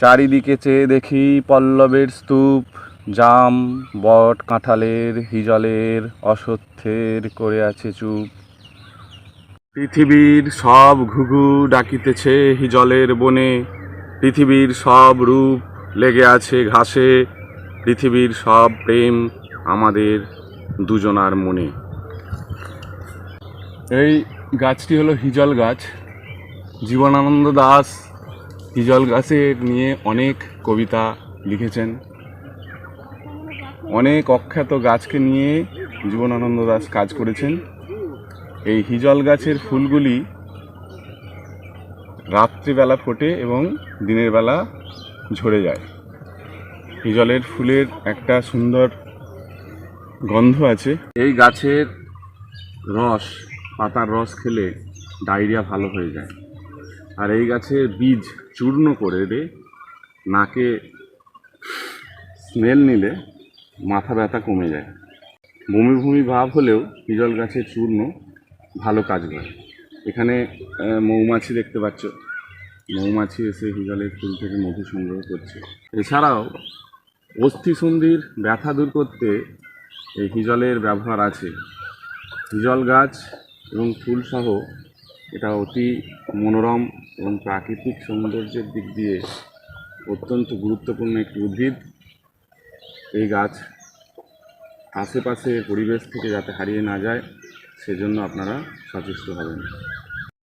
চারিদিকে চেয়ে দেখি পল্লবের স্তূপ, জাম, বট কাঁঠালের হিজলের অসত্যের করে আছে চুপ। পৃথিবীর সব ঘুঘু ডাকিতেছে হিজলের বনে, পৃথিবীর সব রূপ লেগে আছে ঘাসে, পৃথিবীর সব প্রেম আমাদের দুজনার মনে। এই গাছটি হলো হিজল গাছ। জীবনানন্দ দাস হিজল গাছের নিয়ে অনেক কবিতা লিখেছেন। অনেক অখ্যাত গাছকে নিয়ে জীবনানন্দ দাস কাজ করেছেন। এই হিজল গাছের ফুলগুলি রাত্রিবেলা ফোটে এবং দিনের বেলা ঝরে যায়। হিজলের ফুলের একটা সুন্দর গন্ধ আছে। এই গাছের রস, পাতার রস খেলে ডায়রিয়া ভালো হয়ে যায়। আর এই গাছের বীজ চূর্ণ করে দে, নাকে স্মেল নিলে মাথা ব্যথা কমে যায়। বমি বমি ভাব হলেও হিজল গাছের চূর্ণ ভালো কাজ করে। এখানে মৌমাছি দেখতে পাচ্ছ। মৌমাছি এসে হিজলের ফুল থেকে মধু সংগ্রহ করছে। এছাড়াও, অস্থিসন্ধির ব্যথা দূর করতে এই হিজলের ব্যবহার আছে। হিজল গাছ এবং ফুলসহ এটা অতি মনোরম এবং প্রাকৃতিক সৌন্দর্যের দিক দিয়ে অত্যন্ত গুরুত্বপূর্ণ একটি উদ্ভিদ। এই গাছ আশেপাশে পরিবেশ থেকে যাতে হারিয়ে না যায়, সেজন্য আপনারা সচেষ্ট হবেন।